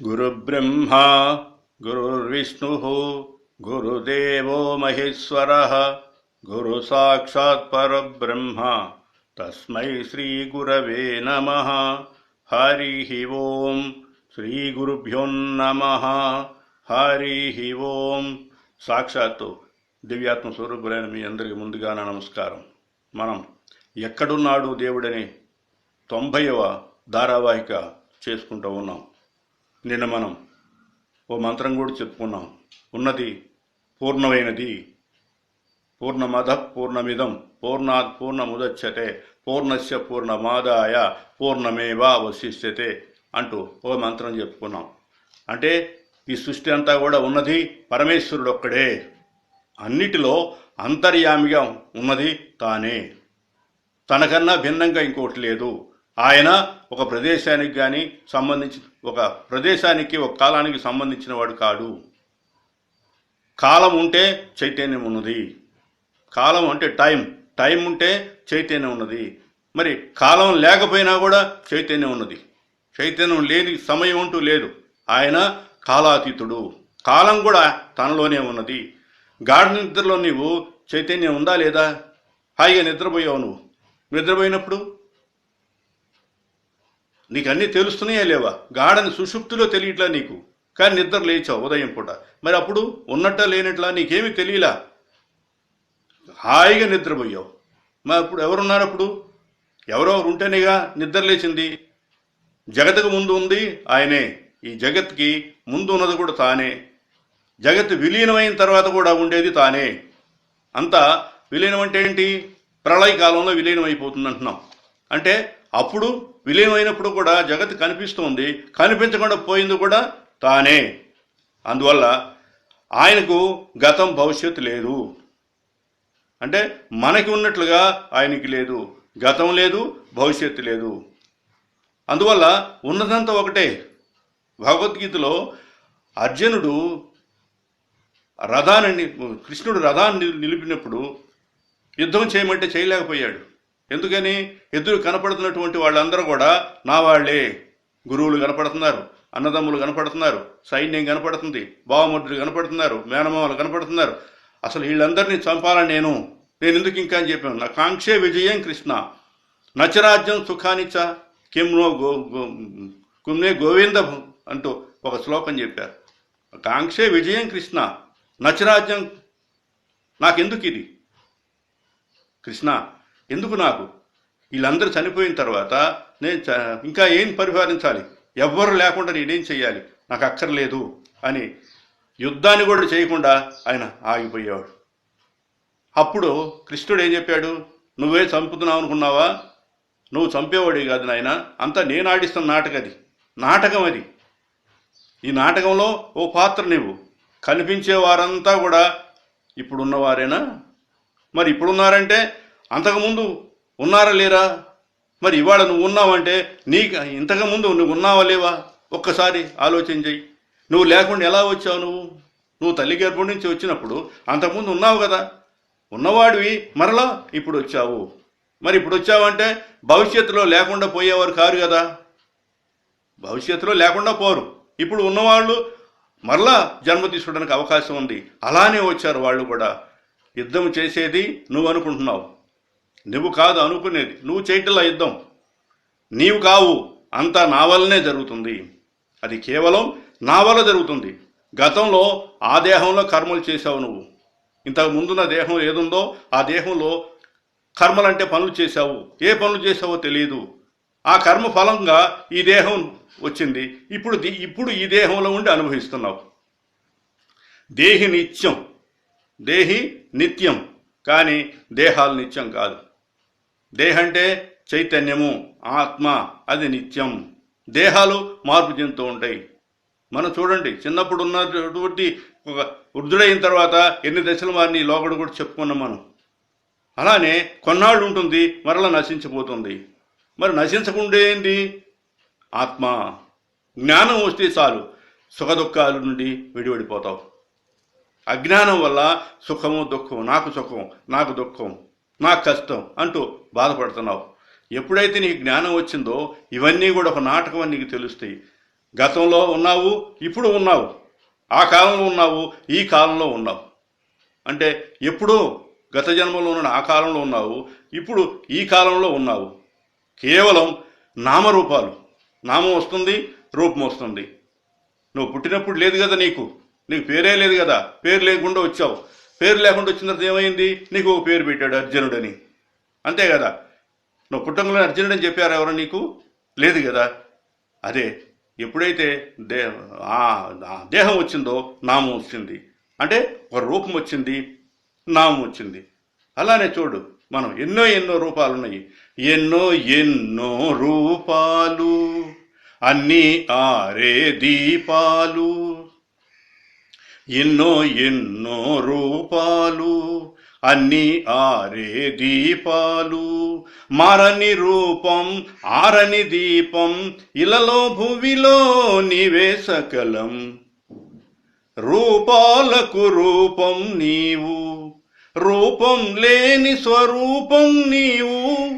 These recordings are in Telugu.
गुरुब्रह्मा गुरुर्विष्णुः गुरुदेवो महेश्वरः गुरुसाक्षात् परब्रह्म तस्मै श्रीगुरवे नमः हरिः ఓం శ్రీ గురుభ్యో నమ హరి ఓం సాక్షాత్తు దివ్యాత్మ స్వరూపులైన మీ అందరికీ ముందుగా నా నమస్కారం మనం ఎక్కడున్నాడు దేవుడని తొంభైవ ధారావాహిక చేసుకుంటూ ఉన్నాం నిన్న మనం ఓ మంత్రం కూడా చెప్పుకున్నాం. ఉన్నది పూర్ణమైనది. పూర్ణమద పూర్ణమిదం. పూర్ణాత్ పూర్ణముదచ్చతే పూర్ణస్య పూర్ణమాదాయ. పూర్ణమేవా వశిష్యతే అంటూ ఓ మంత్రం చెప్పుకున్నాం. అంటే ఈ సృష్టి అంతా కూడా ఉన్నది పరమేశ్వరుడు ఒక్కడే అన్నిటిలో అంతర్యామిగా ఉన్నది తానే. తనకన్నా భిన్నంగా ఇంకోటి లేదు. ఆయన ఒక ప్రదేశానికి కానీ సంబంధించి ఒక ప్రదేశానికి ఒక కాలానికి సంబంధించిన వాడు కాడు. కాలం ఉంటే చైతన్యం ఉన్నది. కాలం అంటే టైం. టైం ఉంటే చైతన్యం ఉన్నది. మరి కాలం లేకపోయినా కూడా చైతన్యం ఉన్నది. చైతన్యం లేని సమయం అంటూ లేదు. ఆయన కాలాతీతుడు. కాలం కూడా తనలోనే ఉన్నది. గాఢ నిద్రలో నీవు చైతన్యం ఉందా లేదా? హాయిగా నిద్రపోయావు నువ్వు. నిద్రపోయినప్పుడు నీకు అన్నీ తెలుస్తున్నాయా లేవా? గాఢని సుషుప్తిలో తెలియట్లా నీకు. కానీ నిద్ర లేచావు ఉదయం పూట. మరి అప్పుడు ఉన్నట్ట లేనట్లా నీకేమీ తెలియలా? హాయిగా నిద్రపోయావు. మరి అప్పుడు ఎవరున్నారు అప్పుడు? ఎవరెవరు ఉంటేనేగా నిద్ర లేచింది. జగత్తుకు ముందు ఉంది ఆయనే. ఈ జగత్కి ముందు ఉన్నది కూడా తానే. జగత్ విలీనమైన తర్వాత కూడా ఉండేది తానే. అంతా విలీనం అంటే ఏంటి? ప్రళయ కాలంలో విలీనం అయిపోతుంది అంటున్నాం అంటే అప్పుడు విలీనమైనప్పుడు కూడా జగత్ కనిపిస్తుంది. కనిపించకుండా పోయింది కూడా తానే. అందువల్ల ఆయనకు గతం భవిష్యత్తు లేదు. అంటే మనకి ఉన్నట్లుగా ఆయనకి లేదు. గతం లేదు భవిష్యత్తు లేదు. అందువల్ల ఉన్నదంతా ఒకటే. భగవద్గీతలో అర్జునుడు రథాన్ని కృష్ణుడు రథాన్ని నిలిపినప్పుడు యుద్ధం చేయమంటే చేయలేకపోయాడు. ఎందుకని? ఎదురు కనపడుతున్నటువంటి వాళ్ళందరూ కూడా నా వాళ్ళే. గురువులు కనపడుతున్నారు అన్నదమ్ములు కనపడుతున్నారు సైన్యం కనపడుతుంది బావముద్రులు కనపడుతున్నారు మేనమామలు కనపడుతున్నారు. అసలు వీళ్ళందరినీ చంపాలని నేను నేను ఎందుకు ఇంకా అని చెప్పాను? నా కాంక్షే విజయం కృష్ణ. నచరాజ్యం సుఖానిచ కిమ్నో గో గో- కుమ్నే గోవింద అంటూ ఒక శ్లోకం చెప్పారు. కాంక్షే విజయం కృష్ణ. నచరాజ్యం నాకెందుకు ఇది కృష్ణ ఎందుకు నాకు? వీళ్ళందరూ చనిపోయిన తర్వాత నేను చ- ఇంకా ఏం పరిపాలించాలి? ఎవ్వరు లేకుండా నేనేం చేయాలి నాకు అక్కర్లేదు అని యుద్ధాన్ని కూడా చేయకుండా ఆయన ఆగిపోయేవాడు. అప్పుడు కృష్ణుడు ఏం చెప్పాడు? నువ్వే చంపుతున్నావు అనుకున్నావా? నువ్వు చంపేవాడి కాదు నాయన. అంతా నేను ఆడిస్తున్న నాటకం అది నాటకం అది. ఈ నాటకంలో ఓ పాత్ర నువ్వు కనిపించే వారంతా కూడా ఇప్పుడున్నవారేనా మరి ఇప్పుడున్నారంటే అంతకుముందు ఉన్నారా లేరా? మరి ఇవాళ నువ్వు ఉన్నావంటే నీకు ఇంతకుముందు నువ్వు ఉన్నావా లేవా? ఒక్కసారి ఆలోచన చెయ్యి. నువ్వు లేకుండా ఎలా వచ్చావు నువ్వు? నువ్వు తల్లి గర్భం నుంచి వచ్చినప్పుడు అంతకుముందు ఉన్నావు కదా. ఉన్నవాడివి మరలా ఇప్పుడు వచ్చావు. మరి ఇప్పుడు వచ్చావంటే భవిష్యత్తులో లేకుండా పోయేవారు కారు కదా. భవిష్యత్తులో లేకుండా పోరు. ఇప్పుడు ఉన్నవాళ్ళు మరలా జన్మ తీసుకోవడానికి అవకాశం ఉంది. అలానే వచ్చారు వాళ్ళు కూడా. యుద్ధం చేసేది నువ్వు అనుకుంటున్నావు. నువ్వు కాదు అనుకునేది. నువ్వు చేయటలా యుద్ధం. నీవు కావు. అంతా నా వల్లనే జరుగుతుంది. అది కేవలం నా వల్ల జరుగుతుంది. గతంలో ఆ దేహంలో కర్మలు చేశావు నువ్వు. ఇంతకు ముందున్న దేహం ఏదుందో ఆ దేహంలో కర్మలంటే పనులు చేశావు. ఏ పనులు చేశావో తెలియదు ఆ కర్మ ఫలంగా ఈ దేహం వచ్చింది. ఇప్పుడు ఇప్పుడు ఈ దేహంలో ఉండి అనుభవిస్తున్నావు. దేహి నిత్యం. దేహి నిత్యం. కానీ దేహాలు నిత్యం కాదు. దేహ అంటే చైతన్యము ఆత్మ అది నిత్యం. దేహాలు మార్పు చెందుతూ ఉంటాయి. మనం చూడండి చిన్నప్పుడు ఉన్నటువంటి ఒక వృద్ధుడైన తర్వాత ఎన్ని దశలు వారిని లోకడు కూడా చెప్పుకున్నాం మనం. అలానే కొన్నాళ్ళు ఉంటుంది మరలా నశించిపోతుంది. మరి నశించకుండా ఏంటి? ఆత్మ. జ్ఞానం వస్తే చాలు సుఖ దుఃఖాల నుండి విడివడిపోతావు. అజ్ఞానం వల్ల సుఖము దుఃఖం నాకు సుఖం నాకు దుఃఖం. నాకు కష్టం అంటూ బాధపడుతున్నావు. ఎప్పుడైతే నీకు జ్ఞానం వచ్చిందో ఇవన్నీ కూడా ఒక నాటకం అని నీకు తెలుస్తాయి. గతంలో ఉన్నావు ఇప్పుడు ఉన్నావు. ఆ కాలంలో ఉన్నావు ఈ కాలంలో ఉన్నావు. అంటే ఎప్పుడూ గత జన్మలో ఉన్న ఆ కాలంలో ఉన్నావు ఇప్పుడు ఈ కాలంలో ఉన్నావు. కేవలం నామరూపాలు. నామం వస్తుంది రూపం వస్తుంది. నువ్వు పుట్టినప్పుడు లేదు కదా నీకు. నీకు పేరే లేదు కదా. పేరు లేకుండా వచ్చావు. పేరు లేకుండా వచ్చిన తర్వాత ఏమైంది? నీకు ఒక పేరు పెట్టాడు అర్జునుడని. అంతే కదా? నువ్వు పుట్టంలో అర్జునుడు అని చెప్పారు ఎవరు నీకు? లేదు కదా? అదే ఎప్పుడైతే దే ఆ దేహం వచ్చిందో నామం వచ్చింది. అంటే ఒక రూపం వచ్చింది నామం వచ్చింది. అలానే చూడు మనం ఎన్నో ఎన్నో రూపాలు ఉన్నాయి. ఎన్నో ఎన్నో రూపాలు అన్నీ ఆరే దీపాలు. ఎన్నో ఎన్నో రూపాలు అన్ని ఆరే దీపాలు. మారని రూపం ఆరని దీపం ఇలలో భువిలో నీవే సకలం. రూపాలకు రూపం నీవు రూపం లేని స్వరూపం నీవు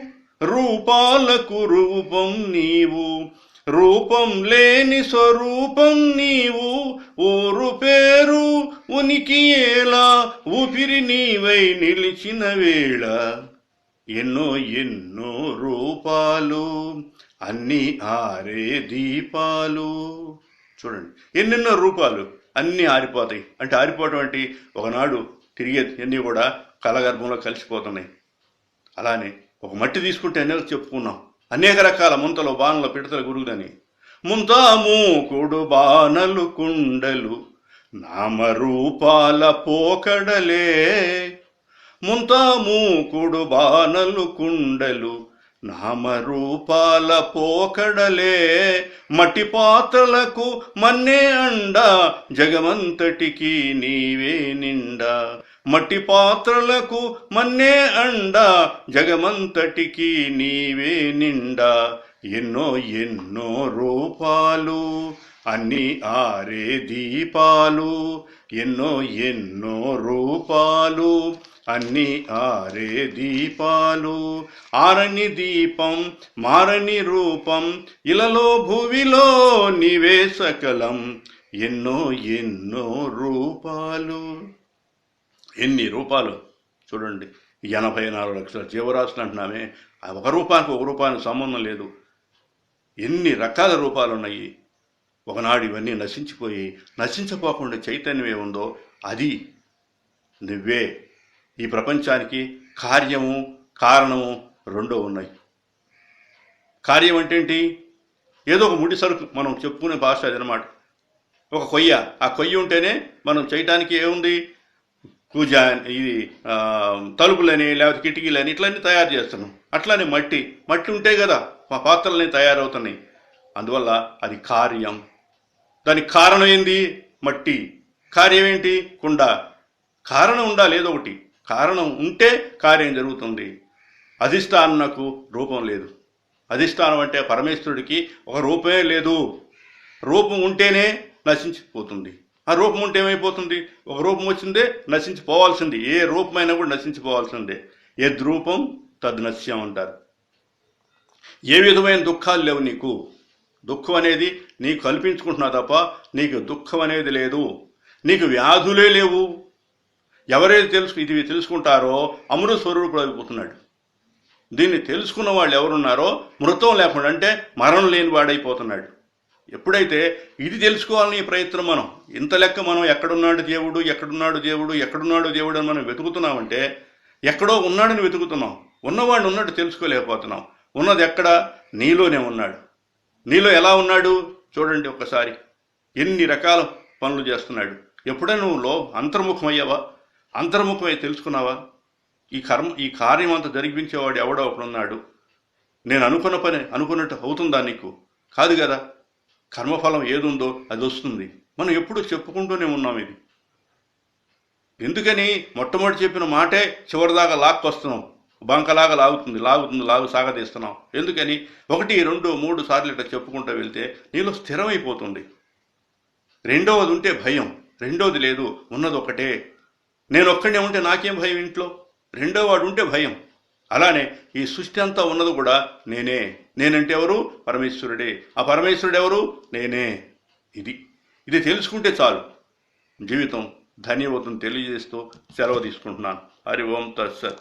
రూపాలకు రూపం నీవు. రూపం లేని స్వరూపం నీవు ఊరు పేరు ఉనికి ఎలా ఊపిరి నీవై నిలిచిన వేళ. ఎన్నో ఎన్నో రూపాలు అన్ని ఆరే దీపాలు. చూడండి ఎన్నెన్నో రూపాలు అన్నీ ఆరిపోతాయి. అంటే ఆరిపోవటం అంటే ఒకనాడు తిరిగే అన్నీ కూడా కలగర్భంలో కలిసిపోతున్నాయి. అలానే ఒక మట్టి తీసుకుంటే అనేక చెప్పుకున్నాం. అనేక రకాల ముంతలు బాణలు పిడతలు గురుగుదని ముంత బాణలు కుండలు నామరూపాల పోకడలే. ముంతామూకుడు బాణలు కుండలు నామరూపాల పోకడలే. మట్టి పాత్రలకు మన్నే అండ జగమంతటికి నీవే నిండా. మట్టి పాత్రలకు మన్నే అండ జగమంతటికి నీవే నిండా. ఎన్నో ఎన్నో రూపాలు అన్ని ఆరే దీపాలు. ఎన్నో ఎన్నో రూపాలు అన్ని ఆరే దీపాలు. ఆరని దీపం మారని రూపం ఇలలో భువిలో నివే సకలం. ఎన్నో ఎన్నో రూపాలు. ఎన్ని రూపాలు? చూడండి ఎనభై నాలుగు లక్షల. జీవరాశులు అంటున్నామే. ఒక రూపానికి ఒక రూపానికి సంబంధం లేదు. ఎన్ని రకాల రూపాలు ఉన్నాయి ఒకనాడు ఇవన్నీ నశించిపోయి నశించపోకుండా చైతన్యం ఏముందో అది నువ్వే. ఈ ప్రపంచానికి కార్యము కారణము రెండో ఉన్నాయి. కార్యం అంటే ఏంటి? ఏదో ఒక ముడి సరుకు మనం చెప్పుకునే భాష అదనమాట ఒక కొయ్య. ఆ కొయ్య ఉంటేనే మనం చేయటానికి ఏముంది? కూజ ఇది తలుపులని లేకపోతే కిటికీలని ఇట్లన్నీ తయారు చేస్తున్నాం. అట్లానే మట్టి మట్టి ఉంటే కదా మా పాత్రలని తయారవుతున్నాయి. అందువల్ల అది కార్యం. దానికి కారణం ఏంది? మట్టి. కార్యం ఏంటి? కుండ. కారణం ఉండాలి ఏదో ఒకటి. కారణం ఉంటే కార్యం జరుగుతుంది. అధిష్టానకు రూపం లేదు. అధిష్టానం అంటే పరమేశ్వరుడికి ఒక రూపమే లేదు. రూపం ఉంటేనే నశించిపోతుంది. ఆ రూపం ఉంటే ఏమైపోతుంది? ఒక రూపం వచ్చిందే నశించిపోవాల్సింది. ఏ రూపమైనా కూడా నశించిపోవాల్సిందే. యద్రూపం తద్నశ్యం అంటారు. ఏ విధమైన దుఃఖాలు లేవు నీకు? దుఃఖం అనేది నీకు కల్పించుకుంటున్నా తప్ప నీకు దుఃఖం అనేది లేదు. నీకు వ్యాధులే లేవు. ఎవరైతే తెలుసు ఇది తెలుసుకుంటారో అమృత స్వరూపుడు అయిపోతున్నాడు. దీన్ని తెలుసుకున్న వాళ్ళు ఎవరున్నారో మృతం లేకుండా అంటే మరణం లేని వాడైపోతున్నాడు. ఎప్పుడైతే ఇది తెలుసుకోవాలని ప్రయత్నం మనం ఇంత లెక్క మనం ఎక్కడున్నాడు దేవుడు ఎక్కడున్నాడు దేవుడు ఎక్కడున్నాడు దేవుడు అని మనం వెతుకుతున్నామంటే ఎక్కడో ఉన్నాడని వెతుకుతున్నాం. ఉన్నవాడిని ఉన్నట్టు తెలుసుకోలేకపోతున్నాం. ఉన్నది ఎక్కడ? నీలోనే ఉన్నాడు. నీలో ఎలా ఉన్నాడు? చూడండి ఒక్కసారి. ఎన్ని రకాల పనులు చేస్తున్నాడు. ఎప్పుడైనా నువ్వు లో అంతర్ముఖమయ్యావా? అంతర్ముఖమై తెలుసుకున్నావా? ఈ కర్మ ఈ కార్యం అంతా జరిపించేవాడు ఎవడో ఒకడున్నాడు. నేను అనుకున్న పని అనుకున్నట్టు అవుతుందా నీకు? కాదు కదా. కర్మఫలం ఏదుందో అది వస్తుంది. మనం ఎప్పుడు చెప్పుకుంటూనే ఉన్నాం ఇది. ఎందుకని మొట్టమొదటి చెప్పిన మాటే చివరిదాకా లాక్కొస్తున్నాం. బంకలాగా లాగుతుంది లాగుతుంది లాగు సాగదీస్తున్నాం ఎందుకని ఒకటి రెండు మూడు సార్లు ఇట్లా చెప్పుకుంటూ వెళ్తే నీలో స్థిరమైపోతుంది. రెండవది ఉంటే భయం రెండోది లేదు ఉన్నది ఒకటే నేను ఒక్కడే ఉంటే నాకేం భయం ఇంట్లో? రెండో వాడు ఉంటే భయం. అలానే ఈ సృష్టి అంతా ఉన్నది కూడా నేనే. నేనంటే ఎవరు? పరమేశ్వరుడే. ఆ పరమేశ్వరుడు ఎవరు? నేనే. ఇది. ఇది తెలుసుకుంటే చాలు. జీవితం ధన్యవాదం తెలియజేస్తూ సెలవు తీసుకుంటున్నాను. హరి ఓం తత్సత్.